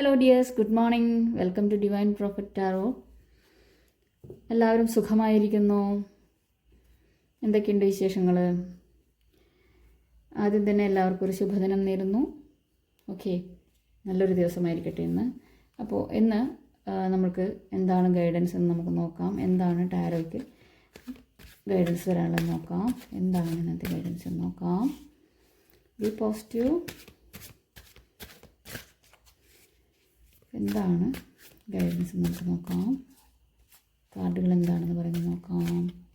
Hello dears good morning welcome to divine prophet tarot എല്ലാവരും സുഖമായിരിക്കുന്നു. എന്തൊക്കെയുണ്ട് വിശേഷങ്ങൾ ആദ്യം തന്നെ എല്ലാവർക്കും ഒരു ശുഭദിനം നേരുന്നു. ഓക്കെ നല്ലൊരു ദിവസമായിരിക്കട്ടെ ഇന്ന്. അപ്പോൾ ഇന്ന് നമുക്ക് എന്താണ് ഗൈഡൻസ് എന്ന് നമുക്ക് നോക്കാം. എന്താണ് ടാരോയ്ക്ക് ഗൈഡൻസ് വരാനുള്ളത് നോക്കാം. എന്താണ് ഇന്നത്തെ ഗൈഡൻസ് എന്ന് നോക്കാം. ബി പോസിറ്റീവ് എന്താണ് ഗൈഡൻസ് നമുക്ക് നോക്കാം. കാർഡുകൾ എന്താണെന്ന് പറയുന്നത് നോക്കാം.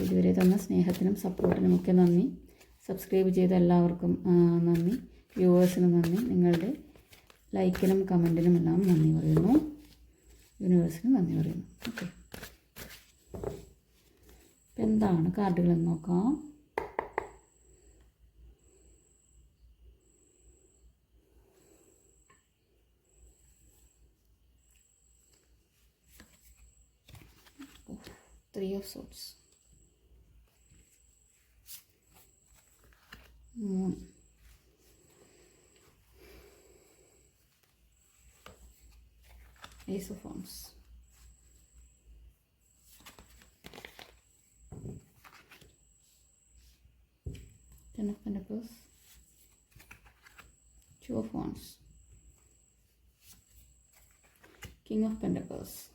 ഇതുവരെ തന്ന സ്നേഹത്തിനും സപ്പോർട്ടിനും ഒക്കെ നന്ദി. സബ്സ്ക്രൈബ് ചെയ്ത എല്ലാവർക്കും നന്ദി. വ്യൂവേഴ്സിനും നന്ദി. നിങ്ങളുടെ ലൈക്കിനും കമന്റിനും എല്ലാം നന്ദി പറയുന്നു. യൂണിവേഴ്സിനും നന്ദി പറയുന്നു. ഓക്കെ എന്താണ് കാർഡുകളെന്ന് നോക്കാം. ത്രീ ഓഫ് സോട്സ് മൂന്ന് Ace of Wands. Ten of Pentacles. Two of Wands. King of Pentacles.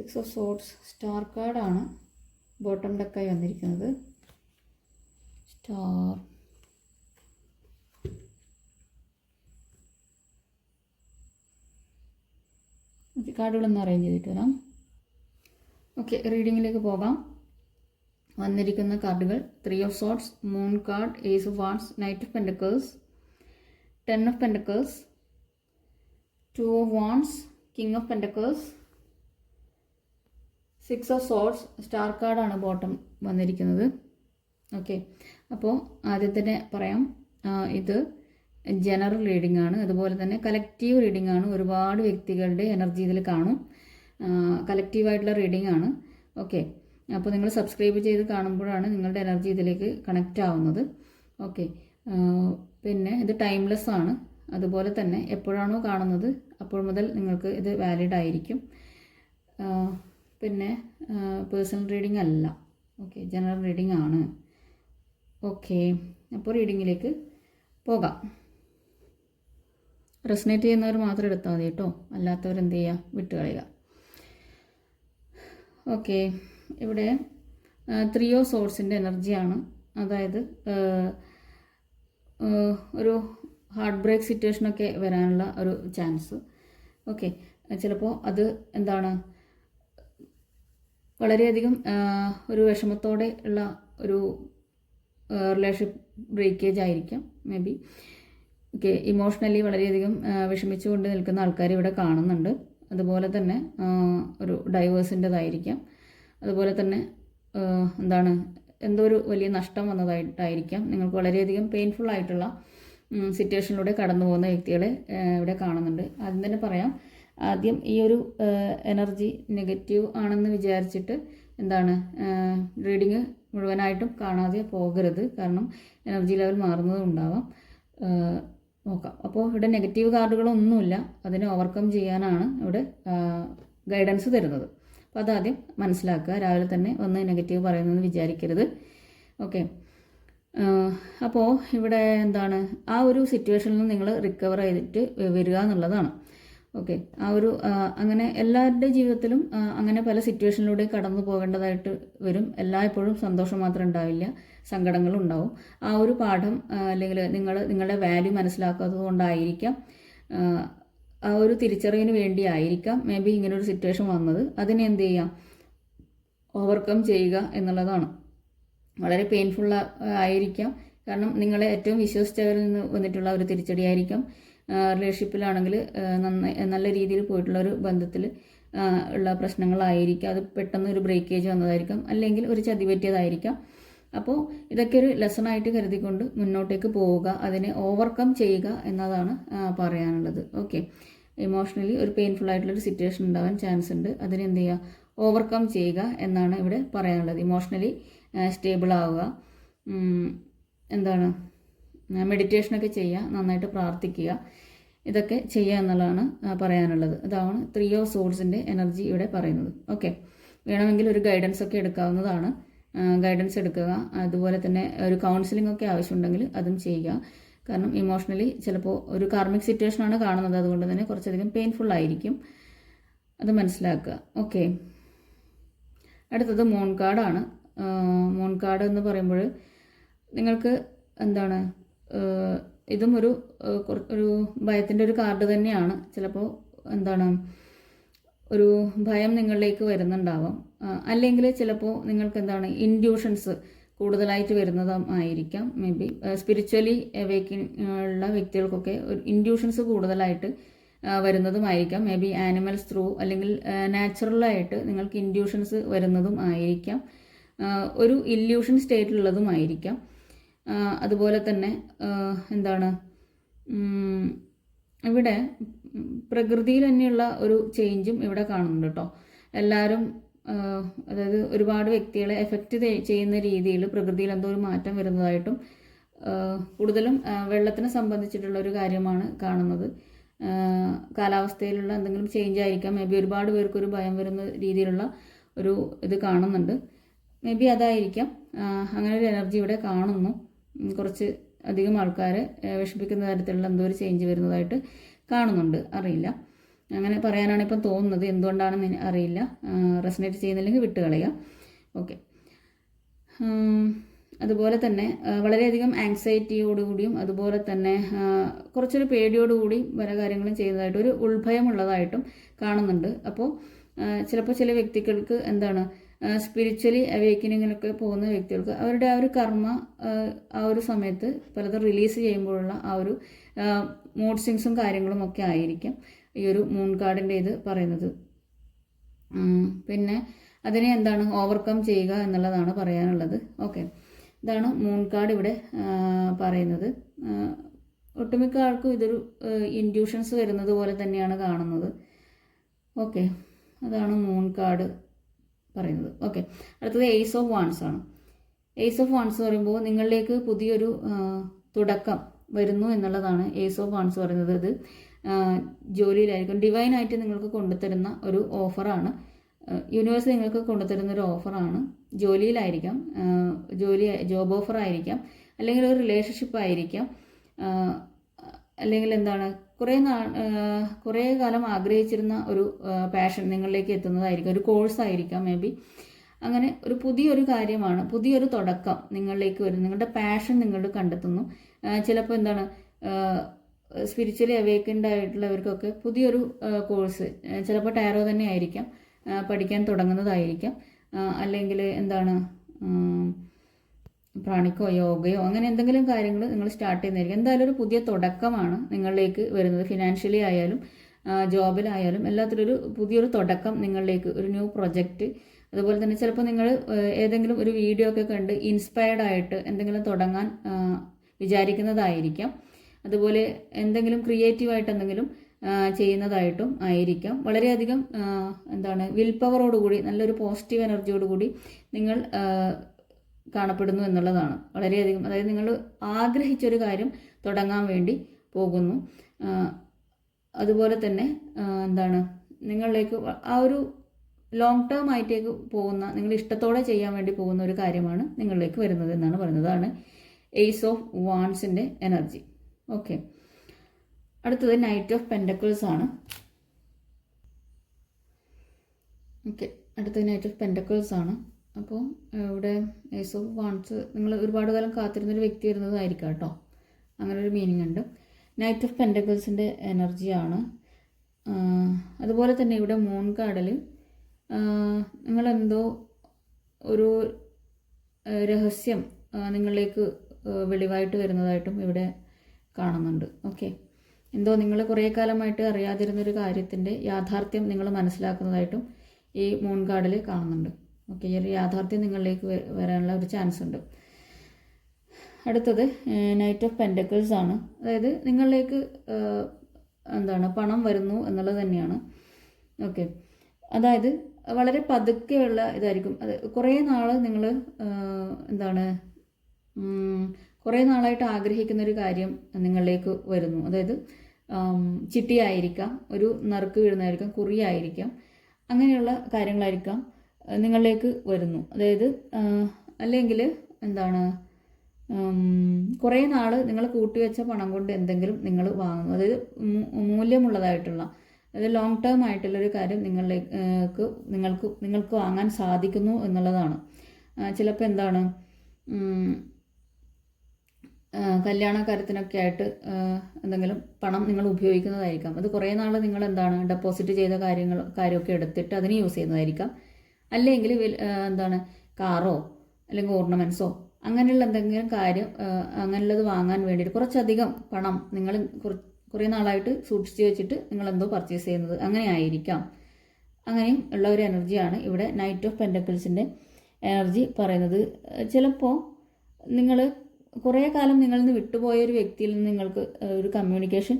Six of swords star കാർഡാണ്. ബോട്ടം ഡെക്കായി വന്നിരിക്കുന്നത്. സ്റ്റാർ. കാർഡുകളൊന്ന് അറേഞ്ച് ചെയ്തിട്ട് വരാം. ഓക്കെ റീഡിങ്ങിലേക്ക് പോകാം. വന്നിരിക്കുന്ന കാർഡുകൾ three of swords moon card ace of wands knight of pentacles ten of pentacles two of wands king of pentacles six of swords star കാർഡാണ് bottom വന്നിരിക്കുന്നത്. ഓക്കെ അപ്പോൾ ആദ്യം പറയാം. ഇത് ജനറൽ റീഡിംഗ് ആണ്. അതുപോലെ തന്നെ കലക്റ്റീവ് റീഡിംഗ് ആണ്. ഒരുപാട് വ്യക്തികളുടെ എനർജി ഇതിൽ കാണും. കലക്റ്റീവായിട്ടുള്ള റീഡിംഗ് ആണ്. ഓക്കെ അപ്പോൾ നിങ്ങൾ സബ്സ്ക്രൈബ് ചെയ്ത് കാണുമ്പോഴാണ് നിങ്ങളുടെ എനർജി ഇതിലേക്ക് കണക്റ്റ് ആവുന്നത്. ഓക്കെ പിന്നെ ഇത് ടൈംലെസ് ആണ്. അതുപോലെ തന്നെ എപ്പോഴാണോ കാണുന്നത് അപ്പോൾ മുതൽ നിങ്ങൾക്ക് ഇത് വാലിഡ് ആയിരിക്കും. പിന്നെ പേഴ്സണൽ റീഡിംഗ് അല്ല. ഓക്കെ ജനറൽ റീഡിംഗ് ആണ്. ഓക്കെ അപ്പോൾ റീഡിങ്ങിലേക്ക് പോകാം. റെസനേറ്റ് ചെയ്യുന്നവർ മാത്രം എടുത്താൽ മതി കേട്ടോ അല്ലാത്തവർ എന്ത് ചെയ്യുക വിട്ടുകളയുക ഓക്കെ ഇവിടെ ത്രീയോ സോഴ്സിന്റെ എനർജിയാണ് അതായത് ഒരു ഹാർട്ട് ബ്രേക്ക് സിറ്റുവേഷനൊക്കെ വരാനുള്ള ഒരു ചാൻസ് ഓക്കെ ചിലപ്പോൾ അത് എന്താണ് വളരെയധികം ഒരു വിഷമത്തോടെ ഉള്ള ഒരു റിലേഷൻഷിപ്പ് ബ്രേക്കേജ് ആയിരിക്കാം മേ ബി ഓക്കെ ഇമോഷണലി വളരെയധികം വിഷമിച്ചുകൊണ്ട് നിൽക്കുന്ന ആൾക്കാർ ഇവിടെ കാണുന്നുണ്ട്. അതുപോലെ തന്നെ ഒരു ഡൈവേഴ്സിന്റെതായിരിക്കാം അതുപോലെ തന്നെ എന്താണ് എന്തോ ഒരു വലിയ നഷ്ടം വന്നതായിട്ടായിരിക്കാം. നിങ്ങൾക്ക് വളരെയധികം പെയിൻഫുൾ ആയിട്ടുള്ള സിറ്റുവേഷനിലൂടെ കടന്നു പോകുന്ന വ്യക്തികളെ ഇവിടെ കാണുന്നുണ്ട്. ആദ്യം തന്നെ പറയാം ആദ്യം ഈ ഒരു എനർജി നെഗറ്റീവ് ആണെന്ന് വിചാരിച്ചിട്ട് എന്താണ് റീഡിങ് മുഴുവനായിട്ടും കാണാതെ പോകരുത്. കാരണം എനർജി ലെവൽ മാറുന്നതും ഉണ്ടാവാം. നോക്കാം. അപ്പോൾ ഇവിടെ നെഗറ്റീവ് കാർഡുകളൊന്നുമില്ല. അതിനെ ഓവർകം ചെയ്യാനാണ് ഇവിടെ ഗൈഡൻസ് തരുന്നത്. അപ്പോൾ അതാദ്യം മനസ്സിലാക്കുക. രാവിലെ തന്നെ ഒന്ന് നെഗറ്റീവ് പറയുന്നതെന്ന് വിചാരിക്കരുത്. ഓക്കെ അപ്പോൾ ഇവിടെ എന്താണ് ആ ഒരു സിറ്റുവേഷനിൽ നിന്ന് നിങ്ങൾ റിക്കവർ ചെയ്തിട്ട് വരിക എന്നുള്ളതാണ്. ഓക്കെ. ആ ഒരു അങ്ങനെ എല്ലാവരുടെ ജീവിതത്തിലും അങ്ങനെ പല സിറ്റുവേഷനിലൂടെ കടന്നു പോകേണ്ടതായിട്ട് വരും. എല്ലായ്പ്പോഴും സന്തോഷം മാത്രം ഉണ്ടാവില്ല. സങ്കടങ്ങളും ഉണ്ടാവും. ആ ഒരു പാഠം അല്ലെങ്കിൽ നിങ്ങൾ നിങ്ങളുടെ വാല്യൂ മനസ്സിലാക്കാത്തത് കൊണ്ടായിരിക്കാം. ആ, ഒരു തിരിച്ചറിവിന് വേണ്ടി ആയിരിക്കാം. മേ ബി ഇങ്ങനൊരു സിറ്റുവേഷൻ വന്നത്. അതിനെ എന്ത് ചെയ്യാം? ഓവർകം ചെയ്യുക എന്നുള്ളതാണ്. വളരെ പെയിൻഫുൾ ആയിരിക്കാം. കാരണം നിങ്ങളെ ഏറ്റവും വിശ്വസിച്ചവരിൽ നിന്ന് വന്നിട്ടുള്ള ഒരു തിരിച്ചടി ആയിരിക്കാം. റിലേഷൻഷിപ്പിലാണെങ്കിൽ നന്നായി നല്ല രീതിയിൽ പോയിട്ടുള്ള ഒരു ബന്ധത്തിൽ ഉള്ള പ്രശ്നങ്ങളായിരിക്കാം. അത് പെട്ടെന്ന് ഒരു ബ്രേക്കേജ് വന്നതായിരിക്കാം. അല്ലെങ്കിൽ ഒരു ചതി പറ്റിയതായിരിക്കാം. അപ്പോൾ ഇതൊക്കെ ഒരു ലെസണായിട്ട് കരുതിക്കൊണ്ട് മുന്നോട്ടേക്ക് പോവുക അതിനെ ഓവർകം ചെയ്യുക എന്നതാണ് പറയാനുള്ളത്. ഓക്കെ ഇമോഷണലി ഒരു പെയിൻഫുൾ ആയിട്ടുള്ളൊരു സിറ്റുവേഷൻ ഉണ്ടാവാൻ ചാൻസ് ഉണ്ട്. അതിനെ എന്ത് ചെയ്യുക? ഓവർകം ചെയ്യുക എന്നാണ് ഇവിടെ പറയാനുള്ളത്. ഇമോഷണലി സ്റ്റേബിൾ ആവുക. എന്താണ്? മെഡിറ്റേഷനൊക്കെ ചെയ്യുക. നന്നായിട്ട് പ്രാർത്ഥിക്കുക. ഇതൊക്കെ ചെയ്യുക എന്നുള്ളതാണ് പറയാനുള്ളത്. അതാണ് ത്രീ ഓഫ് സോൾസിന്റെ എനർജി ഇവിടെ പറയുന്നത്. ഓക്കെ വേണമെങ്കിൽ ഒരു ഗൈഡൻസ് ഒക്കെ എടുക്കാവുന്നതാണ്. ഗൈഡൻസ് എടുക്കുക. അതുപോലെ തന്നെ ഒരു കൗൺസിലിംഗ് ഒക്കെ ആവശ്യമുണ്ടെങ്കിൽ അതും ചെയ്യുക. കാരണം ഇമോഷണലി ചിലപ്പോൾ ഒരു കാർമിക് സിറ്റുവേഷനാണ് കാണുന്നത്. അതുകൊണ്ട് തന്നെ കുറച്ചധികം പെയിൻഫുൾ ആയിരിക്കും. അത് മനസ്സിലാക്കുക. ഓക്കെ അടുത്തത് മൂൺ കാർഡാണ് മൂൺ കാർഡ് എന്ന് പറയുമ്പോൾ നിങ്ങൾക്ക് എന്താണ് ഇതും ഒരു ഒരു ഭയത്തിന്റെ ഒരു കാർഡ് തന്നെയാണ്. ചിലപ്പോൾ എന്താണ് ഒരു ഭയം നിങ്ങളിലേക്ക് വരുന്നുണ്ടാവാം. അല്ലെങ്കിൽ ചിലപ്പോൾ നിങ്ങൾക്ക് എന്താണ് ഇൻഡ്യൂഷൻസ് കൂടുതലായിട്ട് വരുന്നതും ആയിരിക്കാം. മേ ബി സ്പിരിച്വലി അവേക്കിൻ ഉള്ള വ്യക്തികൾക്കൊക്കെ ഒരു ഇൻഡ്യൂഷൻസ് കൂടുതലായിട്ട് വരുന്നതുമായിരിക്കാം മേ ബി ആനിമൽസ് ത്രൂ അല്ലെങ്കിൽ നാച്ചുറലായിട്ട് നിങ്ങൾക്ക് ഇൻഡ്യൂഷൻസ് വരുന്നതും ആയിരിക്കാം. ഒരു ഇല്യൂഷൻ സ്റ്റേറ്റിലുള്ളതുമായിരിക്കാം അതുപോലെ തന്നെ എന്താണ് ഇവിടെ പ്രകൃതിയിൽ തന്നെയുള്ള ഒരു ചേഞ്ചും ഇവിടെ കാണുന്നുണ്ട് കേട്ടോ. എല്ലാവരും അതായത് ഒരുപാട് വ്യക്തികളെ എഫക്റ്റ് ചെയ്യുന്ന രീതിയിൽ പ്രകൃതിയിൽ എന്തോ ഒരു മാറ്റം വരുന്നതായിട്ടും കൂടുതലും വെള്ളത്തിനെ സംബന്ധിച്ചിട്ടുള്ള ഒരു കാര്യമാണ് കാണുന്നത്. കാലാവസ്ഥയിലുള്ള എന്തെങ്കിലും ചേഞ്ച് ആയിരിക്കാം. മേ ബി ഒരുപാട് പേർക്ക് ഒരു ഭയം വരുന്ന രീതിയിലുള്ള ഒരു ഇത് കാണുന്നുണ്ട്. മേ ബി അതായിരിക്കാം. അങ്ങനെ ഒരു എനർജി ഇവിടെ കാണുന്നു. കുറച്ച് അധികം ആൾക്കാരെ വിഷമിക്കുന്ന തരത്തിലുള്ള എന്തോ ഒരു ചേഞ്ച് വരുന്നതായിട്ട് കാണുന്നുണ്ട്. അറിയില്ല. അങ്ങനെ പറയാനാണ് ഇപ്പം തോന്നുന്നത്. എന്തുകൊണ്ടാണെന്ന് എനി- അറിയില്ല. റെസനേറ്റ് ചെയ്യുന്നില്ലെങ്കിൽ വിട്ട് വിട്ടുകളയുക ഓക്കെ അതുപോലെ തന്നെ വളരെയധികം ആങ്സൈറ്റിയോടുകൂടിയും അതുപോലെ തന്നെ കുറച്ചൊരു പേടിയോടുകൂടി പല കാര്യങ്ങളും ചെയ്യുന്നതായിട്ട് ഒരു ഉൾഭയമുള്ളതായിട്ടും കാണുന്നുണ്ട്. അപ്പോൾ ചിലപ്പോൾ ചില വ്യക്തികൾക്ക് എന്താണ് സ്പിരിച്വലി അവേക്കനിങ്ങിലൊക്കെ പോകുന്ന വ്യക്തികൾക്ക് അവരുടെ ആ ഒരു കർമ്മ ആ, ഒരു സമയത്ത് പലതും റിലീസ് ചെയ്യുമ്പോഴുള്ള ആ ഒരു മൂഡ് സിങ്സും കാര്യങ്ങളും ഒക്കെ ആയിരിക്കും ഈ ഒരു മൂൺ കാർഡിന്റെ ഇത് പറയുന്നത്. പിന്നെ അതിനെ എന്താണ് ഓവർകം ചെയ്യുക എന്നുള്ളതാണ് പറയാനുള്ളത്. ഓക്കെ ഇതാണ് മൂൺ കാർഡ് ഇവിടെ പറയുന്നത്. ഒട്ടുമിക്ക ആൾക്കും ഇതൊരു ഇൻഡ്യൂഷൻസ് വരുന്നത് പോലെ തന്നെയാണ് കാണുന്നത്. ഓക്കെ അതാണ് മൂൺ കാർഡ് പറയുന്നത്. ഓക്കെ അടുത്തത് എയ്സ് ഓഫ് വാൺസ് ആണ്. എയ്സ് ഓഫ് വാൺസ് പറയുമ്പോൾ നിങ്ങളിലേക്ക് പുതിയൊരു തുടക്കം വരുന്നു എന്നുള്ളതാണ് എയ്സ് ഓഫ് വാൺസ് പറയുന്നത്. അത് ജോലിയിലായിരിക്കും. ഡിവൈനായിട്ട് നിങ്ങൾക്ക് കൊണ്ടുതരുന്ന ഒരു ഓഫറാണ് യൂണിവേഴ്സ് നിങ്ങൾക്ക് കൊണ്ടുതരുന്ന ഒരു ഓഫറാണ് ജോലിയിലായിരിക്കാം. ജോലി ജോബ് ഓഫർ ആയിരിക്കാം. അല്ലെങ്കിൽ ഒരു റിലേഷൻഷിപ്പ് ആയിരിക്കാം. അല്ലെങ്കിൽ എന്താണ് കുറേ നാ കുറേ കാലം ആഗ്രഹിച്ചിരുന്ന ഒരു പാഷൻ നിങ്ങളിലേക്ക് എത്തുന്നതായിരിക്കും ഒരു കോഴ്സ് ആയിരിക്കാം മേ ബി അങ്ങനെ ഒരു പുതിയൊരു കാര്യമാണ് പുതിയൊരു തുടക്കം നിങ്ങളിലേക്ക് വരും നിങ്ങളുടെ പാഷൻ നിങ്ങൾ കണ്ടെത്തുന്നു. ചിലപ്പോൾ എന്താണ് സ്പിരിച്വലി അവേക്കൻഡ് ആയിട്ടുള്ളവർക്കൊക്കെ പുതിയൊരു കോഴ്സ് ചിലപ്പോൾ ടാരോ തന്നെ ആയിരിക്കാം പഠിക്കാൻ തുടങ്ങുന്നതായിരിക്കാം അല്ലെങ്കിൽ എന്താണ് പ്രാണിക്കോ യോഗയോ അങ്ങനെ എന്തെങ്കിലും കാര്യങ്ങൾ നിങ്ങൾ സ്റ്റാർട്ട് ചെയ്യുന്നതായിരിക്കും. എന്തായാലും ഒരു പുതിയ തുടക്കമാണ് നിങ്ങളിലേക്ക് വരുന്നത്. ഫിനാൻഷ്യലി ആയാലും ജോബിലായാലും എല്ലാത്തിലൊരു പുതിയൊരു തുടക്കം നിങ്ങളിലേക്ക് ഒരു ന്യൂ പ്രൊജക്റ്റ് അതുപോലെ തന്നെ ചിലപ്പോൾ നിങ്ങൾ ഏതെങ്കിലും ഒരു വീഡിയോ ഒക്കെ കണ്ട് ഇൻസ്പയർഡ് ആയിട്ട് എന്തെങ്കിലും തുടങ്ങാൻ വിചാരിക്കുന്നതായിരിക്കാം. അതുപോലെ എന്തെങ്കിലും ക്രിയേറ്റീവായിട്ട് എന്തെങ്കിലും ചെയ്യുന്നതായിട്ടും ആയിരിക്കാം. വളരെയധികം എന്താണ് വിൽ പവറോടുകൂടി നല്ലൊരു പോസിറ്റീവ് എനർജിയോടുകൂടി നിങ്ങൾ കാണപ്പെടുന്നു എന്നുള്ളതാണ്. വളരെയധികം അതായത് നിങ്ങൾ ആഗ്രഹിച്ചൊരു കാര്യം തുടങ്ങാൻ വേണ്ടി പോകുന്നു. അതുപോലെ തന്നെ എന്താണ് നിങ്ങളിലേക്ക് ആ ഒരു ലോങ് ടേം ആയിട്ടേക്ക് പോകുന്ന നിങ്ങൾ ഇഷ്ടത്തോടെ ചെയ്യാൻ വേണ്ടി പോകുന്ന ഒരു കാര്യമാണ് നിങ്ങളിലേക്ക് വരുന്നത് എന്നാണ് പറയുന്നത്. അതാണ് എയ്സ് ഓഫ് വാൺസിന്റെ എനർജി ഓക്കെ അടുത്തത് നൈറ്റ് ഓഫ് പെൻഡക്കിൾസ് ആണ്. ഓക്കെ അടുത്തത് നൈറ്റ് ഓഫ് പെൻഡക്കിൾസ് ആണ്. അപ്പോൾ ഇവിടെ ഓഫ് വാൺസ് നിങ്ങൾ ഒരുപാട് കാലം കാത്തിരുന്നൊരു വ്യക്തി വരുന്നതായിരിക്കാം കേട്ടോ. അങ്ങനെ ഒരു മീനിങ് ഉണ്ട്. നൈറ്റ് ഓഫ് പെൻഡഗൽസിന്റെ എനർജിയാണ് അതുപോലെ തന്നെ ഇവിടെ മൂൺ കാർഡിൽ നിങ്ങളെന്തോ ഒരു രഹസ്യം നിങ്ങളിലേക്ക് വെളിവായിട്ട് വരുന്നതായിട്ടും ഇവിടെ കാണുന്നുണ്ട്. ഓക്കെ എന്തോ നിങ്ങൾ കുറേ കാലമായിട്ട് അറിയാതിരുന്നൊരു കാര്യത്തിന്റെ യാഥാർത്ഥ്യം നിങ്ങൾ മനസ്സിലാക്കുന്നതായിട്ടും ഈ മൂൺ കാർഡിൽ കാണുന്നുണ്ട്. ഓക്കെ ഒരു യാഥാർത്ഥ്യം നിങ്ങളിലേക്ക് വരാനുള്ള ഒരു ചാൻസ് ഉണ്ട്. അടുത്തത് നൈറ്റ് ഓഫ് പെൻഡക്കിൾസ് ആണ്. അതായത് നിങ്ങളിലേക്ക് എന്താണ് പണം വരുന്നു എന്നുള്ളത് തന്നെയാണ്. ഓക്കെ. അതായത് വളരെ പതുക്കെയുള്ള ഇതായിരിക്കും. അത് കുറേ നാൾ നിങ്ങൾ എന്താണ് കുറേ നാളായിട്ട് ആഗ്രഹിക്കുന്ന ഒരു കാര്യം നിങ്ങളിലേക്ക് വരുന്നു. അതായത് ചിട്ടിയായിരിക്കാം ഒരു നറുക്ക് വീഴുന്നതായിരിക്കാം കുറിയായിരിക്കാം അങ്ങനെയുള്ള കാര്യങ്ങളായിരിക്കാം. നിങ്ങളിലേക്ക് വരുന്നു. അതായത് അല്ലെങ്കിൽ എന്താണ് കുറേ നാൾ നിങ്ങൾ കൂട്ടിവെച്ച പണം കൊണ്ട് എന്തെങ്കിലും നിങ്ങൾ വാങ്ങുന്നു. അതായത് മൂല്യമുള്ളതായിട്ടുള്ള അതായത് ലോങ് ടേം ആയിട്ടുള്ളൊരു കാര്യം നിങ്ങളിലേക്ക് നിങ്ങൾക്ക് നിങ്ങൾക്ക് വാങ്ങാൻ സാധിക്കുന്നു എന്നുള്ളതാണ്. ചിലപ്പോൾ എന്താണ് കല്യാണ കാര്യത്തിനൊക്കെ ആയിട്ട് എന്തെങ്കിലും പണം നിങ്ങൾ ഉപയോഗിക്കുന്നതായിരിക്കാം. അത് കുറേ നാൾ നിങ്ങൾ എന്താണ് ഡെപ്പോസിറ്റ് ചെയ്ത കാര്യങ്ങൾ കാര്യമൊക്കെ എടുത്തിട്ട് അതിന് യൂസ് ചെയ്യുന്നതായിരിക്കാം. അല്ലെങ്കിൽ എന്താണ് കാറോ അല്ലെങ്കിൽ ഓർണമെന്റ്സോ അങ്ങനെയുള്ള എന്തെങ്കിലും കാര്യം അങ്ങനെയുള്ളത് വാങ്ങാൻ വേണ്ടിയിട്ട് കുറച്ചധികം പണം നിങ്ങൾ കുറ- കുറേ നാളായിട്ട് സൂക്ഷിച്ച് വെച്ചിട്ട് നിങ്ങൾ എന്തോ പർച്ചേസ് ചെയ്യുന്നത് അങ്ങനെ ആയിരിക്കാം. അങ്ങനെയും ഉള്ള ഒരു എനർജിയാണ് ഇവിടെ നൈറ്റ് ഓഫ് പെൻഡക്കിൾസിന്റെ എനർജി പറയുന്നത്. ചിലപ്പോൾ നിങ്ങൾ കുറേ കാലം നിങ്ങളിൽ നിന്ന് വിട്ടുപോയ ഒരു വ്യക്തിയിൽ നിന്ന് നിങ്ങൾക്ക് ഒരു കമ്മ്യൂണിക്കേഷൻ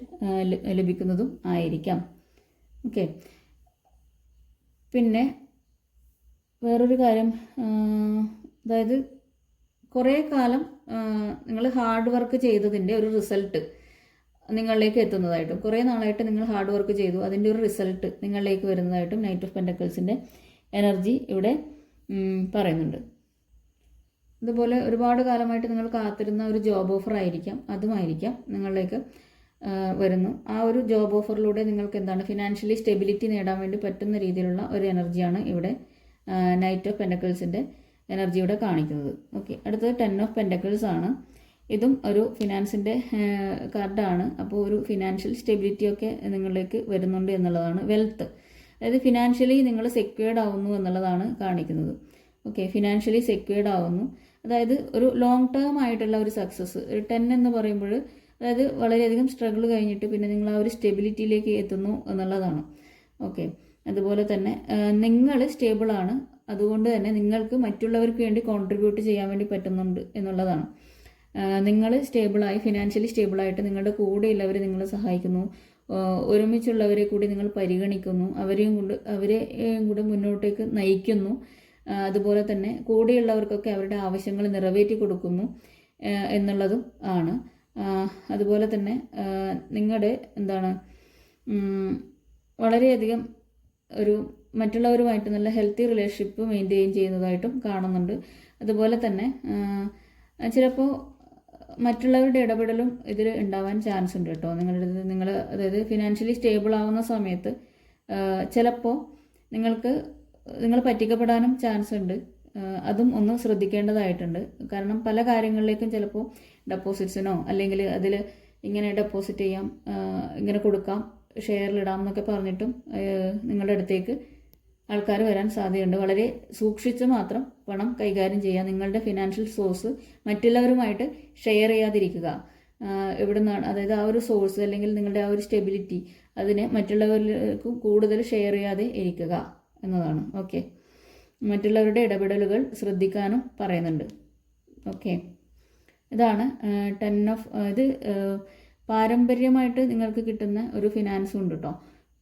ലഭിക്കുന്നതും ആയിരിക്കാം. ഓക്കെ പിന്നെ വേറൊരു കാര്യം അതായത് കുറേ കാലം നിങ്ങൾ ഹാർഡ് വർക്ക് ചെയ്തതിന്റെ ഒരു റിസൾട്ട് നിങ്ങളിലേക്ക് എത്തുന്നതായിട്ടും കുറേ നാളായിട്ട് നിങ്ങൾ ഹാർഡ് വർക്ക് ചെയ്തു അതിന്റെ ഒരു റിസൾട്ട് നിങ്ങളിലേക്ക് വരുന്നതായിട്ടും നൈറ്റ് ഓഫ് പെൻഡക്കിൾസിന്റെ എനർജി ഇവിടെ പറയുന്നുണ്ട്. അതുപോലെ ഒരുപാട് കാലമായിട്ട് നിങ്ങൾ കാത്തിരുന്ന ഒരു ജോബ് ഓഫർ ആയിരിക്കാം അതുമായിരിക്കാം നിങ്ങളിലേക്ക് വരുന്നു. ആ ഒരു ജോബ് ഓഫറിലൂടെ നിങ്ങൾക്ക് എന്താണ് ഫിനാൻഷ്യലി സ്റ്റെബിലിറ്റി നേടാൻ വേണ്ടി പറ്റുന്ന രീതിയിലുള്ള ഒരു എനർജിയാണ് ഇവിടെ നൈറ്റ് ഓഫ് പെൻഡക്കിൾസിന്റെ എനർജി ഇവിടെ കാണിക്കുന്നത്. ഓക്കെ അടുത്തത് ടെൻ ഓഫ് പെൻഡക്കിൾസ് ആണ്. ഇതും ഒരു ഫിനാൻസിന്റെ കാർഡാണ് അപ്പോൾ ഒരു ഫിനാൻഷ്യൽ സ്റ്റെബിലിറ്റി ഒക്കെ നിങ്ങളിലേക്ക് വരുന്നുണ്ട് എന്നുള്ളതാണ് വെൽത്ത് അതായത് ഫിനാൻഷ്യലി നിങ്ങൾ സെക്യൂർഡ് ആവുന്നു എന്നുള്ളതാണ് കാണിക്കുന്നത്. ഓക്കെ ഫിനാൻഷ്യലി സെക്യൂർഡ് ആവുന്നു. അതായത് ഒരു ലോങ് ടേം ആയിട്ടുള്ള ഒരു സക്സസ് ഒരു ടെൻ എന്ന് പറയുമ്പോൾ അതായത് വളരെയധികം സ്ട്രഗിൾ കഴിഞ്ഞിട്ട് പിന്നെ നിങ്ങൾ ആ ഒരു സ്റ്റെബിലിറ്റിയിലേക്ക് എത്തുന്നു എന്നുള്ളതാണ്. ഓക്കെ അതുപോലെ തന്നെ നിങ്ങൾ സ്റ്റേബിളാണ് അതുകൊണ്ട് തന്നെ നിങ്ങൾക്ക് മറ്റുള്ളവർക്ക് വേണ്ടി കോൺട്രിബ്യൂട്ട് ചെയ്യാൻ വേണ്ടി പറ്റുന്നുണ്ട് എന്നുള്ളതാണ്. നിങ്ങൾ സ്റ്റേബിളായി ഫിനാൻഷ്യലി സ്റ്റേബിളായിട്ട് നിങ്ങളുടെ കൂടെയുള്ളവർ നിങ്ങളെ സഹായിക്കുന്നു. ഒരുമിച്ചുള്ളവരെ കൂടി നിങ്ങൾ പരിഗണിക്കുന്നു. അവരെയും കൊണ്ട് അവരെയും കൂടെ മുന്നോട്ടേക്ക് നയിക്കുന്നു. അതുപോലെ തന്നെ കൂടെയുള്ളവർക്കൊക്കെ അവരുടെ ആവശ്യങ്ങൾ നിറവേറ്റി കൊടുക്കുന്നു എന്നുള്ളതും ആണ്. അതുപോലെ തന്നെ നിങ്ങളുടെ എന്താണ് വളരെയധികം ഒരു മറ്റുള്ളവരുമായിട്ട് നല്ല ഹെൽത്തി റിലേഷൻഷിപ്പ് മെയിന്റെയിൻ ചെയ്യുന്നതായിട്ടും കാണുന്നുണ്ട്. അതുപോലെ തന്നെ ചിലപ്പോൾ മറ്റുള്ളവരുടെ ഇടപെടലും ഇതിൽ ഉണ്ടാവാൻ ചാൻസ് ഉണ്ട് കേട്ടോ. നിങ്ങളുടെ നിങ്ങൾ അതായത് ഫിനാൻഷ്യലി സ്റ്റേബിൾ ആവുന്ന സമയത്ത് ചിലപ്പോൾ നിങ്ങൾക്ക് നിങ്ങൾ പറ്റിക്കപ്പെടാനും ചാൻസ് ഉണ്ട്. അതും ഒന്ന് ശ്രദ്ധിക്കേണ്ടതായിട്ടുണ്ട്. കാരണം പല കാര്യങ്ങളിലേക്കും ചിലപ്പോൾ ഡെപ്പോസിറ്റ്സിനോ അല്ലെങ്കിൽ അതിൽ ഇങ്ങനെ ഡെപ്പോസിറ്റ് ചെയ്യാം ഇങ്ങനെ കൊടുക്കാം ഷെയറിലിടാം എന്നൊക്കെ പറഞ്ഞിട്ടും നിങ്ങളുടെ അടുത്തേക്ക് ആൾക്കാർ വരാൻ സാധ്യതയുണ്ട്. വളരെ സൂക്ഷിച്ച് മാത്രം പണം കൈകാര്യം ചെയ്യുക. നിങ്ങളുടെ ഫിനാൻഷ്യൽ സോഴ്സ് മറ്റുള്ളവരുമായിട്ട് ഷെയർ ചെയ്യാതിരിക്കുക. എവിടെ നിന്നാണ് അതായത് ആ ഒരു സോഴ്സ് അല്ലെങ്കിൽ നിങ്ങളുടെ ആ ഒരു സ്റ്റെബിലിറ്റി അതിനെ മറ്റുള്ളവരിലേക്ക് കൂടുതൽ ഷെയർ ചെയ്യാതെ ഇരിക്കുക എന്നതാണ്. ഓക്കെ മറ്റുള്ളവരുടെ ഇടപെടലുകൾ ശ്രദ്ധിക്കാനും പറയുന്നുണ്ട്. ഓക്കെ ഇതാണ് ടെൻ ഓഫ് ഇത് പാരമ്പര്യമായിട്ട് നിങ്ങൾക്ക് കിട്ടുന്ന ഒരു ഫിനാൻസും ഉണ്ട് കേട്ടോ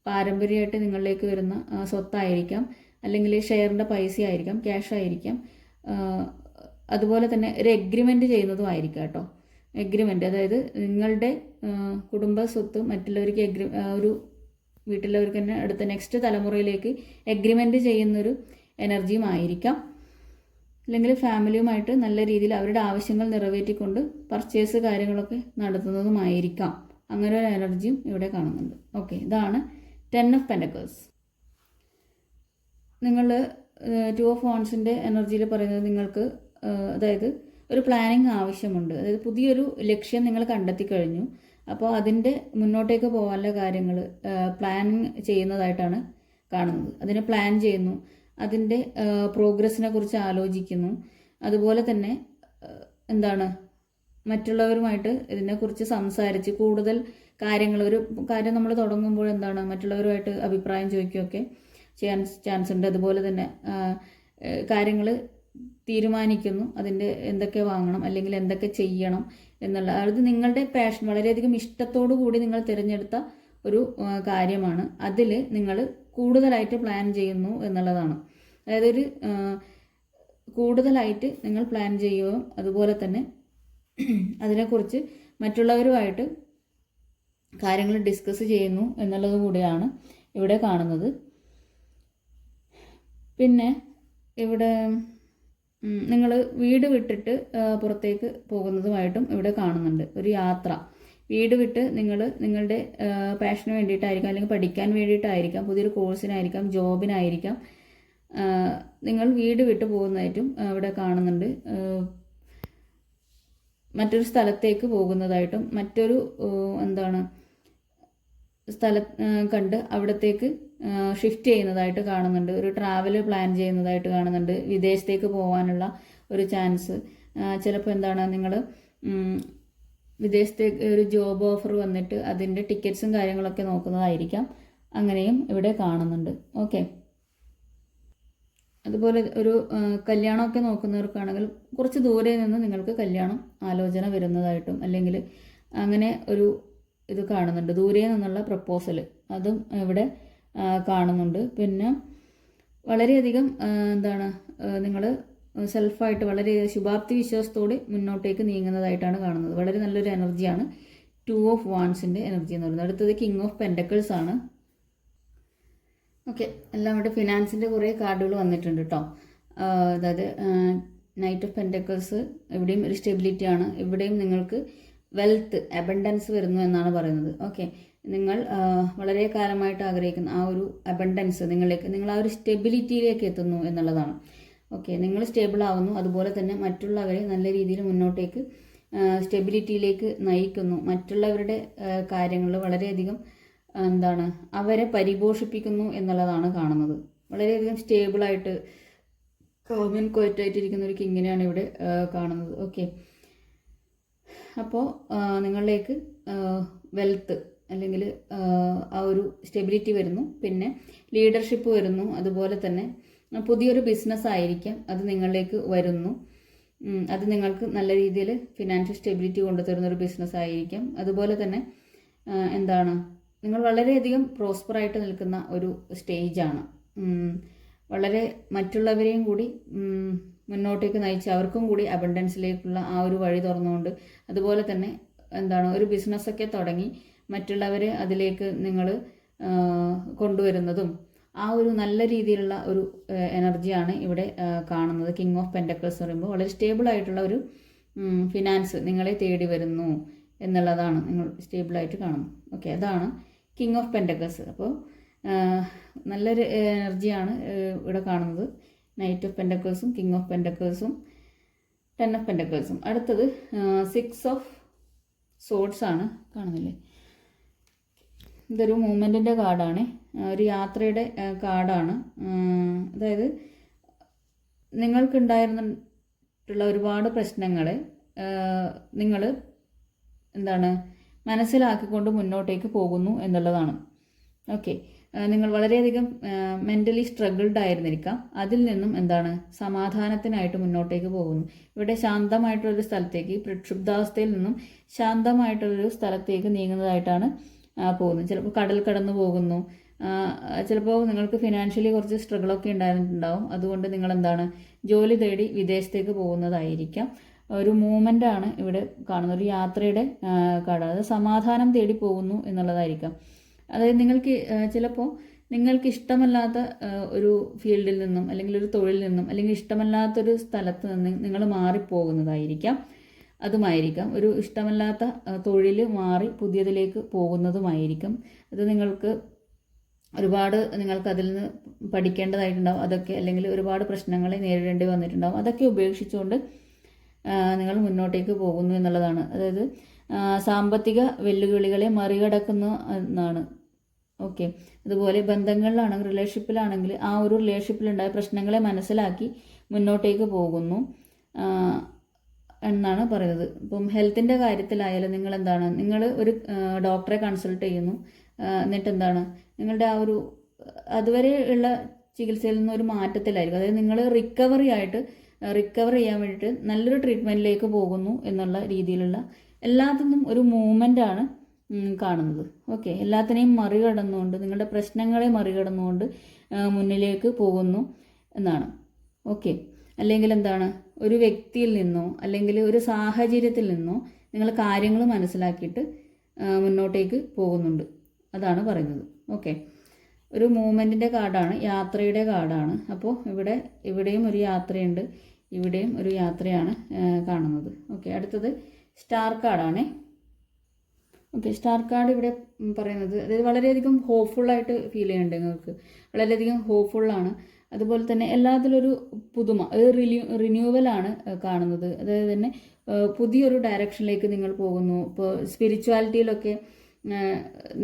പാരമ്പര്യമായിട്ട് നിങ്ങളിലേക്ക് വരുന്ന സ്വത്തായിരിക്കാം. അല്ലെങ്കിൽ ഷെയറിന്റെ പൈസ ആയിരിക്കാം ക്യാഷ് ആയിരിക്കാം. അതുപോലെ തന്നെ ഒരു എഗ്രിമെന്റ് ചെയ്യുന്നതും ആയിരിക്കാം കേട്ടോ എഗ്രിമെന്റ് അതായത് നിങ്ങളുടെ കുടുംബ സ്വത്ത് മറ്റുള്ളവർക്ക് എഗ്രി ഒരു വീട്ടിലുള്ളവർക്ക് തന്നെ അടുത്ത നെക്സ്റ്റ് തലമുറയിലേക്ക് എഗ്രിമെന്റ് ചെയ്യുന്നൊരു എനർജിയും ആയിരിക്കാം. അല്ലെങ്കിൽ ഫാമിലിയുമായിട്ട് നല്ല രീതിയിൽ അവരുടെ ആവശ്യങ്ങൾ നിറവേറ്റിക്കൊണ്ട് പർച്ചേസ് കാര്യങ്ങളൊക്കെ നടത്തുന്നതുമായിരിക്കാം. അങ്ങനെ ഒരു എനർജിയും ഇവിടെ കാണുന്നുണ്ട്. ഓക്കെ ഇതാണ് ടെൻ ഓഫ് പെൻഡക്കേഴ്സ് നിങ്ങൾ ടു ഓഫ് ഓൺസിന്റെ എനർജിയിൽ പറയുന്നത് നിങ്ങൾക്ക് അതായത് ഒരു പ്ലാനിങ് ആവശ്യമുണ്ട്. അതായത് പുതിയൊരു ലക്ഷ്യം നിങ്ങൾ കണ്ടെത്തി കഴിഞ്ഞു അപ്പോൾ അതിന്റെ മുന്നോട്ടേക്ക് പോകാനുള്ള കാര്യങ്ങൾ പ്ലാനിങ് ചെയ്യുന്നതായിട്ടാണ് കാണുന്നത്. അതിനെ പ്ലാൻ ചെയ്യുന്നു. അതിന്റെ പ്രോഗ്രസ്സിനെ കുറിച്ച് ആലോചിക്കുന്നു. അതുപോലെ തന്നെ എന്താണ് മറ്റുള്ളവരുമായിട്ട് ഇതിനെക്കുറിച്ച് സംസാരിച്ച് കൂടുതൽ കാര്യങ്ങൾ ഒരു കാര്യം നമ്മൾ തുടങ്ങുമ്പോൾ എന്താണ് മറ്റുള്ളവരുമായിട്ട് അഭിപ്രായം ചോദിക്കുകയൊക്കെ ചെയ്യാൻ ചാൻസ് ഉണ്ട്. അതുപോലെ തന്നെ കാര്യങ്ങൾ തീരുമാനിക്കുന്നു. അതിന്റെ എന്തൊക്കെ വാങ്ങണം അല്ലെങ്കിൽ എന്തൊക്കെ ചെയ്യണം എന്നുള്ള അത് നിങ്ങളുടെ പാഷൻ വളരെയധികം ഇഷ്ടത്തോടു കൂടി നിങ്ങൾ തിരഞ്ഞെടുത്ത ഒരു കാര്യമാണ്. അതിൽ നിങ്ങൾ കൂടുതലായിട്ട് പ്ലാൻ ചെയ്യുന്നു എന്നുള്ളതാണ്. അതായത് ഒരു കൂടുതലായിട്ട് നിങ്ങൾ പ്ലാൻ ചെയ്യുകയും അതുപോലെ തന്നെ അതിനെക്കുറിച്ച് മറ്റുള്ളവരുമായിട്ട് കാര്യങ്ങൾ ഡിസ്കസ് ചെയ്യുന്നു എന്നുള്ളത് കൂടിയാണ് ഇവിടെ കാണുന്നത്. പിന്നെ ഇവിടെ നിങ്ങൾ വീട് വിട്ടിട്ട് പുറത്തേക്ക് പോകുന്നതുമായിട്ടും ഇവിടെ കാണുന്നുണ്ട്. ഒരു യാത്ര. വീട് വിട്ട് നിങ്ങൾ നിങ്ങളുടെ പാഷന് വേണ്ടിയിട്ടായിരിക്കാം അല്ലെങ്കിൽ പഠിക്കാൻ വേണ്ടിയിട്ടായിരിക്കാം പുതിയൊരു കോഴ്സിനായിരിക്കാം ജോബിനായിരിക്കാം നിങ്ങൾ വീട് വിട്ടു പോകുന്നതായിട്ടും ഇവിടെ കാണുന്നുണ്ട്. മറ്റൊരു സ്ഥലത്തേക്ക് പോകുന്നതായിട്ടും മറ്റൊരു എന്താണ് സ്ഥല കണ്ട് അവിടത്തേക്ക് ഷിഫ്റ്റ് ചെയ്യുന്നതായിട്ട് കാണുന്നുണ്ട്. ഒരു ട്രാവൽ പ്ലാൻ ചെയ്യുന്നതായിട്ട് കാണുന്നുണ്ട്. വിദേശത്തേക്ക് പോകാനുള്ള ഒരു ചാൻസ് ചിലപ്പോൾ എന്താണ് നിങ്ങൾ വിദേശത്തേക്ക് ഒരു ജോബ് ഓഫർ വന്നിട്ട് അതിന്റെ ടിക്കറ്റ്സും കാര്യങ്ങളൊക്കെ നോക്കുന്നതായിരിക്കാം. അങ്ങനെയും ഇവിടെ കാണുന്നുണ്ട്. ഓക്കെ അതുപോലെ ഒരു കല്യാണമൊക്കെ നോക്കുന്നവർക്കാണെങ്കിൽ കുറച്ച് ദൂരെ നിന്ന് നിങ്ങൾക്ക് കല്യാണം ആലോചന വരുന്നതായിട്ടും അല്ലെങ്കിൽ അങ്ങനെ ഒരു ഇത് കാണുന്നുണ്ട്. ദൂരെ നിന്നുള്ള പ്രപ്പോസൽ അതും ഇവിടെ കാണുന്നുണ്ട്. പിന്നെ വളരെയധികം എന്താണ് നിങ്ങൾ സെൽഫായിട്ട് വളരെ ശുഭാപ്തി വിശ്വാസത്തോടെ മുന്നോട്ടേക്ക് നീങ്ങുന്നതായിട്ടാണ് കാണുന്നത്. വളരെ നല്ലൊരു എനർജിയാണ് ടു ഓഫ് വാൺസിന്റെ എനർജി എന്ന് പറയുന്നത്. അടുത്തത് കിങ് ഓഫ് പെൻഡക്കിൾസ് ആണ്. ഓക്കെ എല്ലാം ഇവിടെ ഫിനാൻസിന്റെ കുറേ കാർഡുകൾ വന്നിട്ടുണ്ട് കേട്ടോ അതായത് നൈറ്റ് ഓഫ് പെൻഡക്കിൾസ് ഇവിടെയും ഒരു സ്റ്റെബിലിറ്റി ആണ്. ഇവിടെയും നിങ്ങൾക്ക് വെൽത്ത് അബൻഡൻസ് വരുന്നു എന്നാണ് പറയുന്നത്. ഓക്കെ നിങ്ങൾ വളരെ കാലമായിട്ട് ആഗ്രഹിക്കുന്ന ആ ഒരു അബൻഡൻസ് നിങ്ങളിലേക്ക് നിങ്ങൾ ആ ഒരു സ്റ്റെബിലിറ്റിയിലേക്ക് എത്തുന്നു എന്നുള്ളതാണ്. ഓക്കെ നിങ്ങൾ സ്റ്റേബിൾ ആവുന്നു. അതുപോലെ തന്നെ മറ്റുള്ളവരെ നല്ല രീതിയിൽ മുന്നോട്ടേക്ക് സ്റ്റെബിലിറ്റിയിലേക്ക് നയിക്കുന്നു. മറ്റുള്ളവരുടെ കാര്യങ്ങൾ വളരെയധികം എന്താണ് അവരെ പരിപോഷിപ്പിക്കുന്നു എന്നുള്ളതാണ് കാണുന്നത്. വളരെയധികം സ്റ്റേബിളായിട്ട് കോമൻ കോറ്റായിട്ടിരിക്കുന്ന ഒരു കിങ്ങിനെയാണ് ഇവിടെ കാണുന്നത്. ഓക്കെ അപ്പോൾ നിങ്ങളിലേക്ക് വെൽത്ത് അല്ലെങ്കിൽ ആ ഒരു സ്റ്റെബിലിറ്റി വരുന്നു. പിന്നെ ലീഡർഷിപ്പ് വരുന്നു. അതുപോലെ തന്നെ പുതിയൊരു ബിസിനസ് ആയിരിക്കാം. അത് നിങ്ങളിലേക്ക് വരുന്നു. അത് നിങ്ങൾക്ക് നല്ല രീതിയിൽ ഫിനാൻഷ്യൽ സ്റ്റെബിലിറ്റി കൊണ്ടുതരുന്ന ഒരു ബിസിനസ് ആയിരിക്കാം. അതുപോലെ തന്നെ എന്താണ് നിങ്ങൾ വളരെയധികം പ്രോസ്പറായിട്ട് നിൽക്കുന്ന ഒരു സ്റ്റേജാണ്. വളരെ മറ്റുള്ളവരെയും കൂടി മുന്നോട്ടേക്ക് നയിച്ച് അവർക്കും കൂടി അബണ്ടൻസിലേക്കുള്ള ആ ഒരു വഴി തുറന്നുകൊണ്ട് അതുപോലെ തന്നെ എന്താണ് ഒരു ബിസിനസ്സൊക്കെ തുടങ്ങി മറ്റുള്ളവരെ അതിലേക്ക് നിങ്ങൾ കൊണ്ടുവരുന്നതും ആ ഒരു നല്ല രീതിയിലുള്ള ഒരു എനർജിയാണ് ഇവിടെ കാണുന്നത്. കിങ് ഓഫ് പെൻഡക്കിൾസ് പറയുമ്പോൾ വളരെ സ്റ്റേബിൾ ആയിട്ടുള്ള ഒരു ഫിനാൻസ് നിങ്ങളെ തേടി വരുന്നു എന്നുള്ളതാണ് നിങ്ങൾ സ്റ്റേബിളായിട്ട് കാണുന്നത്. ഓക്കെ അതാണ് കിങ് ഓഫ് പെൻഡക്കിൾസ് അപ്പോൾ നല്ലൊരു എനർജിയാണ് ഇവിടെ കാണുന്നത്. നൈറ്റ് ഓഫ് പെന്റക്കേഴ്സും കിങ് ഓഫ് പെന്റക്കേഴ്സും ടെൻ ഓഫ് പെന്റക്കേഴ്സും അടുത്തത് സിക്സ് ഓഫ് സോഡ്സ് ആണ് കാണുന്നില്ലേ? ഇതൊരു മൂമെന്റിന്റെ കാർഡാണ്. ഒരു യാത്രയുടെ കാർഡാണ്. അതായത് നിങ്ങൾക്കുണ്ടായിരുന്നിട്ടുള്ള ഒരുപാട് പ്രശ്നങ്ങളെ നിങ്ങൾ എന്താണ് മനസ്സിലാക്കിക്കൊണ്ട് മുന്നോട്ടേക്ക് പോകുന്നു എന്നുള്ളതാണ്. ഓക്കെ നിങ്ങൾ വളരെയധികം മെന്റലി സ്ട്രഗിൾഡ് ആയിരുന്നിരിക്കാം. അതിൽ നിന്നും എന്താണ്? സമാധാനത്തിനായിട്ട് മുന്നോട്ടേക്ക് പോകുന്നു. ഇവിടെ ശാന്തമായിട്ടുള്ളൊരു സ്ഥലത്തേക്ക് പ്രക്ഷുബ്ധാവസ്ഥയിൽ നിന്നും ശാന്തമായിട്ടുള്ളൊരു സ്ഥലത്തേക്ക് നീങ്ങുന്നതായിട്ടാണ് പോകുന്നത്. ചിലപ്പോൾ കടൽ കടന്നു പോകുന്നു. ചിലപ്പോൾ നിങ്ങൾക്ക് ഫിനാൻഷ്യലി കുറച്ച് സ്ട്രഗിളൊക്കെ ഉണ്ടായിട്ടുണ്ടാവും. അതുകൊണ്ട് നിങ്ങൾ എന്താണ് ജോലി തേടി വിദേശത്തേക്ക് പോകുന്നതായിരിക്കാം. ഒരു മൂമെന്റാണ് ഇവിടെ കാണുന്നത്. ഒരു യാത്രയുടെ കാർഡ് അത് സമാധാനം തേടി പോകുന്നു എന്നുള്ളതായിരിക്കാം. അതായത് നിങ്ങൾക്ക് ചിലപ്പോൾ നിങ്ങൾക്ക് ഇഷ്ടമല്ലാത്ത ഒരു ഫീൽഡിൽ നിന്നും അല്ലെങ്കിൽ ഒരു തൊഴിലിൽ നിന്നും അല്ലെങ്കിൽ ഇഷ്ടമല്ലാത്തൊരു സ്ഥലത്ത് നിന്ന് നിങ്ങൾ മാറിപ്പോകുന്നതായിരിക്കാം. അതുമായിരിക്കാം. ഒരു ഇഷ്ടമല്ലാത്ത തൊഴിൽ മാറി പുതിയതിലേക്ക് പോകുന്നതുമായിരിക്കും. അത് നിങ്ങൾക്ക് ഒരുപാട് നിങ്ങൾക്ക് അതിൽ നിന്ന് പഠിക്കേണ്ടതായിട്ടുണ്ടാവും. അതൊക്കെ അല്ലെങ്കിൽ ഒരുപാട് പ്രശ്നങ്ങളെ നേരിടേണ്ടി വന്നിട്ടുണ്ടാവും. അതൊക്കെ ഉപേക്ഷിച്ചുകൊണ്ട് നിങ്ങൾ മുന്നോട്ടേക്ക് പോകുന്നു എന്നുള്ളതാണ്. അതായത് സാമ്പത്തിക വെല്ലുവിളികളെ മറികടക്കുന്നു എന്നാണ്. ഓക്കെ. അതുപോലെ ബന്ധങ്ങളിലാണെങ്കിൽ റിലേഷൻഷിപ്പിലാണെങ്കിൽ ആ ഒരു റിലേഷൻഷിപ്പിലുണ്ടായ പ്രശ്നങ്ങളെ മനസ്സിലാക്കി മുന്നോട്ടേക്ക് പോകുന്നു എന്നാണ് പറയുന്നത്. ഇപ്പം ഹെൽത്തിന്റെ കാര്യത്തിലായാലും നിങ്ങൾ എന്താണ് നിങ്ങൾ ഒരു ഡോക്ടറെ കൺസൾട്ട് ചെയ്യുന്നു എന്നിട്ട് എന്താണ് നിങ്ങളുടെ ആ ഒരു അതുവരെ ഉള്ള ചികിത്സയിൽ നിന്ന് ഒരു മാറ്റത്തിലായിരിക്കും. അതായത് നിങ്ങൾ റിക്കവറി ആയിട്ട് റിക്കവർ ചെയ്യാൻ വേണ്ടിയിട്ട് നല്ലൊരു ട്രീറ്റ്മെന്റിലേക്ക് പോകുന്നു എന്നുള്ള രീതിയിലുള്ള എല്ലാത്തിനും ഒരു മൂവ്മെന്റ് ആണ് കാണുന്നത്. ഓക്കെ എല്ലാത്തിനെയും മറികടന്നുകൊണ്ട് നിങ്ങളുടെ പ്രശ്നങ്ങളെ മറികടന്നുകൊണ്ട് മുന്നിലേക്ക് പോകുന്നു എന്നാണ്. ഓക്കെ അല്ലെങ്കിൽ എന്താണ്? ഒരു വ്യക്തിയിൽ നിന്നോ അല്ലെങ്കിൽ ഒരു സാഹചര്യത്തിൽ നിന്നോ നിങ്ങൾ കാര്യങ്ങൾ മനസ്സിലാക്കിയിട്ട് മുന്നോട്ടേക്ക് പോകുന്നുണ്ട്. അതാണ് പറയുന്നത്. ഓക്കെ ഒരു മൂവ്മെന്റിന്റെ കാർഡാണ് യാത്രയുടെ കാർഡാണ്. അപ്പോൾ ഇവിടെ ഇവിടെയും ഒരു യാത്രയുണ്ട്. ഇവിടെയും ഒരു യാത്രയാണ് കാണുന്നത്. ഓക്കെ അടുത്തത് സ്റ്റാർ കാർഡാണേ. ഓക്കെ സ്റ്റാർ കാർഡ് ഇവിടെ പറയുന്നത് അതായത് വളരെയധികം ഹോപ്പ്ഫുള്ളായിട്ട് ഫീൽ ചെയ്യുന്നുണ്ട് നിങ്ങൾക്ക്. വളരെയധികം ഹോപ്പ്ഫുള്ളാണ്. അതുപോലെ തന്നെ എല്ലാത്തിലും ഒരു പുതുമ ഒരു റിന്യൂ റിന്യൂവലാണ് കാണുന്നത്. അതായത് തന്നെ പുതിയൊരു ഡയറക്ഷനിലേക്ക് നിങ്ങൾ പോകുന്നു. ഇപ്പോൾ സ്പിരിച്വാലിറ്റിയിലൊക്കെ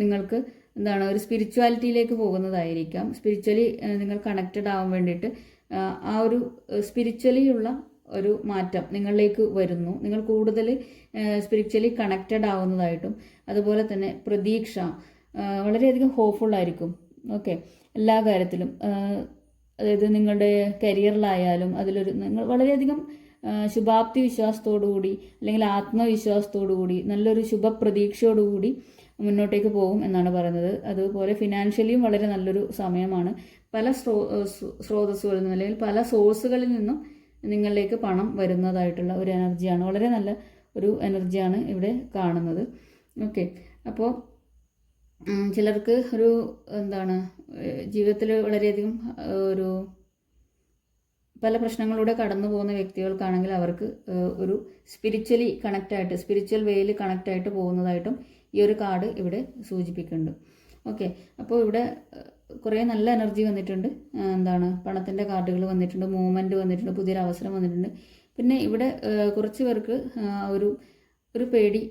നിങ്ങൾക്ക് എന്താണ് ഒരു സ്പിരിച്വാലിറ്റിയിലേക്ക് പോകുന്നതായിരിക്കാം. സ്പിരിച്വലി നിങ്ങൾ കണക്റ്റഡ് ആവാൻ വേണ്ടിയിട്ട് ആ, ഒരു സ്പിരിച്വലി ഉള്ള ഒരു മാറ്റം നിങ്ങളിലേക്ക് വരുന്നു. നിങ്ങൾ കൂടുതൽ സ്പിരിച്വലി കണക്റ്റഡ് ആവുന്നതായിട്ടും അതുപോലെ തന്നെ പ്രതീക്ഷ വളരെയധികം ഹോപ്പ്ഫുൾ ആയിരിക്കും. ഓക്കെ എല്ലാ കാര്യത്തിലും അതായത് നിങ്ങളുടെ കരിയറിലായാലും അതിലൊരു നിങ്ങൾ വളരെയധികം ശുഭാപ്തി ശുഭാപ്തി വിശ്വാസത്തോടുകൂടി അല്ലെങ്കിൽ ആത്മവിശ്വാസത്തോടുകൂടി നല്ലൊരു ശുഭപ്രതീക്ഷയോടുകൂടി മുന്നോട്ടേക്ക് പോകും എന്നാണ് പറയുന്നത്. അതുപോലെ ഫിനാൻഷ്യലിയും വളരെ നല്ലൊരു സമയമാണ്. പല സ്രോ സ്രോ- സ്രോതസ്സുകളിൽ നിന്നും അല്ലെങ്കിൽ പല സോഴ്സുകളിൽ നിന്നും നിങ്ങളിലേക്ക് പണം വരുന്നതായിട്ടുള്ള ഒരു എനർജിയാണ് വളരെ നല്ല ഒരു എനർജിയാണ് ഇവിടെ കാണുന്നത്. ഓക്കെ അപ്പോൾ ചിലർക്ക് ഒരു എന്താണ് ജീവിതത്തിൽ വളരെയധികം ഒരു പല പ്രശ്നങ്ങളിലൂടെ കടന്നു പോകുന്ന വ്യക്തികൾക്കാണെങ്കിൽ അവർക്ക് ഒരു സ്പിരിച്വലി കണക്റ്റായിട്ട് സ്പിരിച്വൽ വേയിൽ കണക്റ്റായിട്ട് പോകുന്നതായിട്ടും ഈ ഒരു കാർഡ് ഇവിടെ സൂചിപ്പിക്കുന്നുണ്ട്. ഓക്കെ. അപ്പോൾ ഇവിടെ കുറേ നല്ല എനർജി വന്നിട്ടുണ്ട്. എന്താണ് പണത്തിന്റെ കാർഡുകൾ വന്നിട്ടുണ്ട് മൂവ്മെന്റ് വന്നിട്ടുണ്ട് പുതിയൊരു അവസരം വന്നിട്ടുണ്ട്. പിന്നെ ഇവിടെ കുറച്ച് പേർക്ക് ഒരു ഒരു പേടി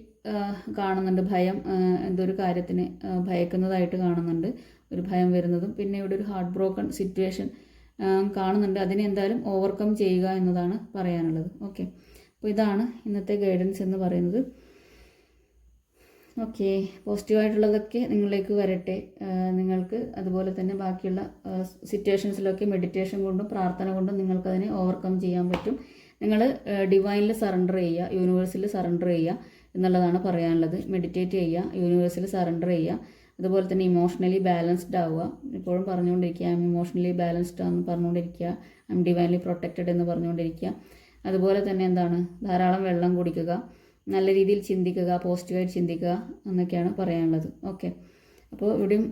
കാണുന്നുണ്ട്. ഭയം എന്തൊരു കാര്യത്തിന് ഭയക്കുന്നതായിട്ട് കാണുന്നുണ്ട്. ഒരു ഭയം വരുന്നതും പിന്നെ ഇവിടെ ഒരു ഹാർട്ട് ബ്രോക്കൺ സിറ്റുവേഷൻ കാണുന്നുണ്ട്. അതിനെ എന്തായാലും ഓവർകം ചെയ്യുക എന്നതാണ് പറയാനുള്ളത്. ഓക്കെ. അപ്പോൾ ഇതാണ് ഇന്നത്തെ ഗൈഡൻസ് എന്ന് പറയുന്നത്. ഓക്കെ. പോസിറ്റീവായിട്ടുള്ളതൊക്കെ നിങ്ങളിലേക്ക് വരട്ടെ. നിങ്ങൾക്ക് അതുപോലെ തന്നെ ബാക്കിയുള്ള സിറ്റുവേഷൻസിലൊക്കെ മെഡിറ്റേഷൻ കൊണ്ടും പ്രാർത്ഥന കൊണ്ടും നിങ്ങൾക്കതിനെ ഓവർകം ചെയ്യാൻ പറ്റും. നിങ്ങൾ ഡിവൈനിൽ സറണ്ടർ ചെയ്യുക യൂണിവേഴ്സിൽ സറണ്ടർ ചെയ്യുക എന്നുള്ളതാണ് പറയാനുള്ളത്. മെഡിറ്റേറ്റ് ചെയ്യുക യൂണിവേഴ്സിൽ സറണ്ടർ ചെയ്യുക. അതുപോലെ തന്നെ ഇമോഷണലി ബാലൻസ്ഡ് ആവുക. ഇപ്പോഴും പറഞ്ഞുകൊണ്ടിരിക്കുക ഐ എം ഇമോഷണലി ബാലൻസ്ഡ് ആണെന്ന് പറഞ്ഞുകൊണ്ടിരിക്കുക. ഐ എം ഡിവൈൻലി പ്രൊട്ടക്റ്റഡ് എന്ന് പറഞ്ഞുകൊണ്ടിരിക്കുക. അതുപോലെ തന്നെ എന്താണ്? ധാരാളം വെള്ളം കുടിക്കുക. നല്ല രീതിയിൽ ചിന്തിക്കുക പോസിറ്റീവായിട്ട് ചിന്തിക്കുക എന്നൊക്കെയാണ് പറയാനുള്ളത്. ഓക്കെ അപ്പോൾ ഇവിടെയും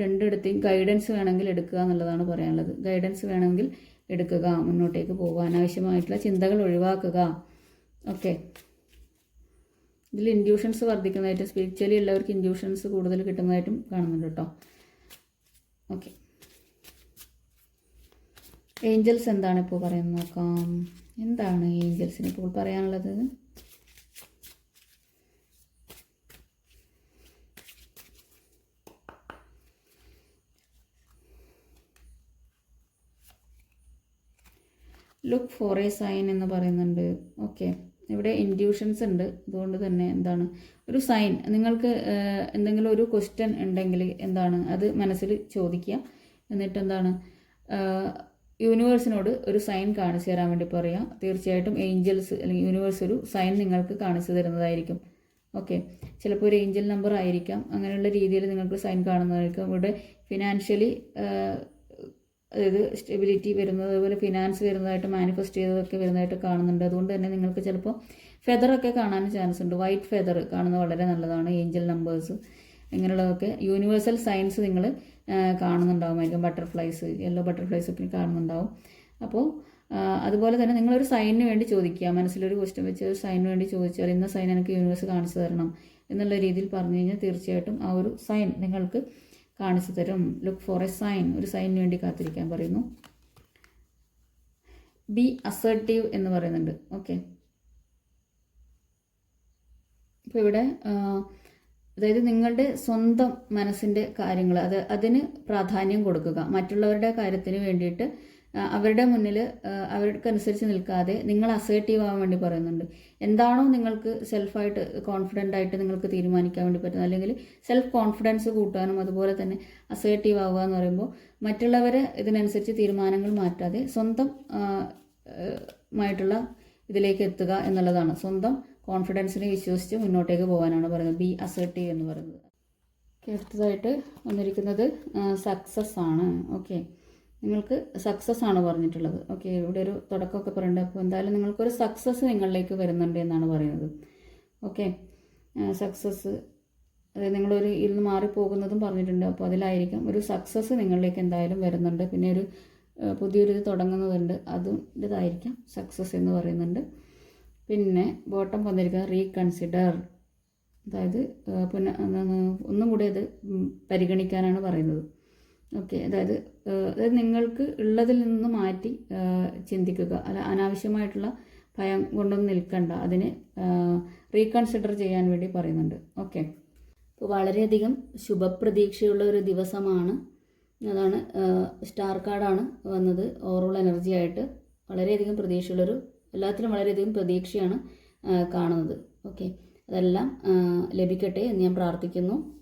രണ്ടിടത്തെയും ഗൈഡൻസ് വേണമെങ്കിൽ എടുക്കുക എന്നുള്ളതാണ് പറയാനുള്ളത്. ഗൈഡൻസ് വേണമെങ്കിൽ എടുക്കുക മുന്നോട്ടേക്ക് പോകുക അനാവശ്യമായിട്ടുള്ള ചിന്തകൾ ഒഴിവാക്കുക. ഓക്കെ ഇതിൽ ഇൻഡ്യൂഷൻസ് വർദ്ധിക്കുന്നതായിട്ടും സ്പിരിച്വലി ഉള്ളവർക്ക് ഇൻഡ്യൂഷൻസ് കൂടുതൽ കിട്ടുന്നതായിട്ടും കാണുന്നുണ്ട് കേട്ടോ. ഓക്കെ ഏഞ്ചൽസ് എന്താണ് ഇപ്പോൾ പറയുന്നത്? നോക്കാം. എന്താണ് ഏഞ്ചൽസിന് ഇപ്പോൾ പറയാനുള്ളത്? ലുക്ക് ഫോർ എ സൈൻ എന്ന് പറയുന്നുണ്ട്. ഓക്കെ ഇവിടെ ഇൻഡ്യൂഷൻസ് ഉണ്ട്. അതുകൊണ്ട് തന്നെ എന്താണ്? ഒരു സൈൻ നിങ്ങൾക്ക് എന്തെങ്കിലും ഒരു ക്വസ്റ്റ്യൻ ഉണ്ടെങ്കിൽ എന്താണ്? അത് മനസ്സിൽ ചോദിക്കുക. എന്നിട്ട് എന്താണ്? യൂണിവേഴ്സിനോട് ഒരു സൈൻ കാണിച്ചു തരാൻ വേണ്ടി പറയാം. തീർച്ചയായിട്ടും ഏഞ്ചൽസ് അല്ലെങ്കിൽ യൂണിവേഴ്സ് ഒരു സൈൻ നിങ്ങൾക്ക് കാണിച്ചു തരുന്നതായിരിക്കും. ഓക്കെ ചിലപ്പോൾ ഒരു ഏഞ്ചൽ നമ്പർ ആയിരിക്കാം. അങ്ങനെയുള്ള രീതിയിൽ നിങ്ങൾക്ക് സൈൻ കാണുന്നതായിരിക്കും. ഇവിടെ ഫിനാൻഷ്യലി അതായത് സ്റ്റെബിലിറ്റി വരുന്നത് അതുപോലെ ഫിനാൻസ് വരുന്നതായിട്ട് മാനിഫെസ്റ്റ് ചെയ്തതൊക്കെ വരുന്നതായിട്ട് കാണുന്നുണ്ട്. അതുകൊണ്ട് തന്നെ നിങ്ങൾക്ക് ചിലപ്പോൾ ഫെദറൊക്കെ കാണാൻ ചാൻസ് ഉണ്ട്. വൈറ്റ് ഫെദർ കാണുന്നത് വളരെ നല്ലതാണ്. ഏഞ്ചൽ നമ്പേഴ്സ് ഇങ്ങനെയുള്ളതൊക്കെ യൂണിവേഴ്സൽ സയൻസ് നിങ്ങൾ കാണുന്നുണ്ടാവുമായിരിക്കും. ബട്ടർഫ്ലൈസ് യെല്ലോ ബട്ടർഫ്ലൈസ് ഒക്കെ കാണുന്നുണ്ടാവും. അപ്പോൾ അതുപോലെ തന്നെ നിങ്ങളൊരു സൈനിന് വേണ്ടി ചോദിക്കുക. മനസ്സിലൊരു ക്വസ്റ്റ്യൻ വെച്ച് ഒരു സൈനിന് വേണ്ടി ചോദിച്ചാൽ ഇന്ന സൈൻ എനിക്ക് യൂണിവേഴ്സ് കാണിച്ചു തരണം എന്നുള്ള രീതിയിൽ പറഞ്ഞു കഴിഞ്ഞാൽ തീർച്ചയായിട്ടും ആ ഒരു സൈൻ നിങ്ങൾക്ക് കാണിച്ചു തരും. ലുക്ക് ഫോർ എ സൈൻ ഒരു സൈനിന് വേണ്ടി കാത്തിരിക്കാൻ പറയുന്നു. ബി അസേർട്ടീവ് എന്ന് പറയുന്നുണ്ട്. ഓക്കെ അപ്പോൾ ഇവിടെ അതായത് നിങ്ങളുടെ സ്വന്തം മനസ്സിന്റെ കാര്യങ്ങൾ അത് അതിന് പ്രാധാന്യം കൊടുക്കുക. മറ്റുള്ളവരുടെ കാര്യത്തിന് വേണ്ടിയിട്ട് അവരുടെ മുന്നിൽ അവർക്കനുസരിച്ച് നിൽക്കാതെ നിങ്ങൾ അസേർട്ടീവ് ആവാൻ വേണ്ടി പറയുന്നുണ്ട്. എന്താണോ നിങ്ങൾക്ക് സെൽഫായിട്ട് കോൺഫിഡന്റ് ആയിട്ട് നിങ്ങൾക്ക് തീരുമാനിക്കാൻ വേണ്ടി പറ്റുന്നത്. അല്ലെങ്കിൽ സെൽഫ് കോൺഫിഡൻസ് കൂട്ടാനും അതുപോലെ തന്നെ അസേർട്ടീവ് ആവുക എന്ന് പറയുമ്പോൾ മറ്റുള്ളവരെ ഇതിനനുസരിച്ച് തീരുമാനങ്ങൾ മാറ്റാതെ സ്വന്തം മായിട്ടുള്ള ഇതിലേക്ക് എത്തുക എന്നുള്ളതാണ്. സ്വന്തം കോൺഫിഡൻസിനെ വിശ്വസിച്ച് മുന്നോട്ടേക്ക് പോകാനാണ് പറയുന്നത്. ബി അസേർട്ടീവ് എന്ന് പറയുന്നത്. അടുത്തതായിട്ട് വന്നിരിക്കുന്നത് സക്സസ് ആണ്. ഓക്കെ. നിങ്ങൾക്ക് സക്സസ് ആണ് പറഞ്ഞിട്ടുള്ളത്. ഓക്കെ ഇവിടെ ഒരു തുടക്കമൊക്കെ പറയുന്നുണ്ട് അപ്പോൾ എന്തായാലും നിങ്ങൾക്കൊരു സക്സസ് നിങ്ങളിലേക്ക് വരുന്നുണ്ട് എന്നാണ് പറയുന്നത്. ഓക്കെ സക്സസ് അതായത് നിങ്ങളൊരു ഇരുന്ന് മാറിപ്പോകുന്നതും പറഞ്ഞിട്ടുണ്ട്. അപ്പോൾ അതിലായിരിക്കും ഒരു സക്സസ് നിങ്ങളിലേക്ക് എന്തായാലും വരുന്നുണ്ട്. പിന്നെ ഒരു പുതിയൊരു ഇത് തുടങ്ങുന്നതുണ്ട്. അതും ഇതായിരിക്കാം സക്സസ് എന്ന് പറയുന്നുണ്ട്. പിന്നെ ബോട്ടം വന്നിരിക്കുന്നത് റീകൺസിഡർ അതായത് പിന്നെ ഒന്നും കൂടി അത് പരിഗണിക്കാനാണ് പറയുന്നത്. ഓക്കെ അതായത് അതായത് നിങ്ങൾക്ക് ഉള്ളതിൽ നിന്ന് മാറ്റി ചിന്തിക്കുക. അല്ല അനാവശ്യമായിട്ടുള്ള ഭയം കൊണ്ടൊന്നും നിൽക്കണ്ട. അതിനെ റീകൺസിഡർ ചെയ്യാൻ വേണ്ടി പറയുന്നുണ്ട്. ഓക്കെ. ഇപ്പോൾ വളരെയധികം ശുഭപ്രതീക്ഷയുള്ള ഒരു ദിവസമാണ്. അതാണ് സ്റ്റാർ കാർഡാണ് വന്നത്. ഓവറോൾ എനർജി ആയിട്ട് വളരെയധികം പ്രതീക്ഷയുള്ളൊരു എല്ലാത്തിലും വളരെയധികം പ്രതീക്ഷയാണ് കാണുന്നത്. ഓക്കെ. അതെല്ലാം ലഭിക്കട്ടെ എന്ന് ഞാൻ പ്രാർത്ഥിക്കുന്നു.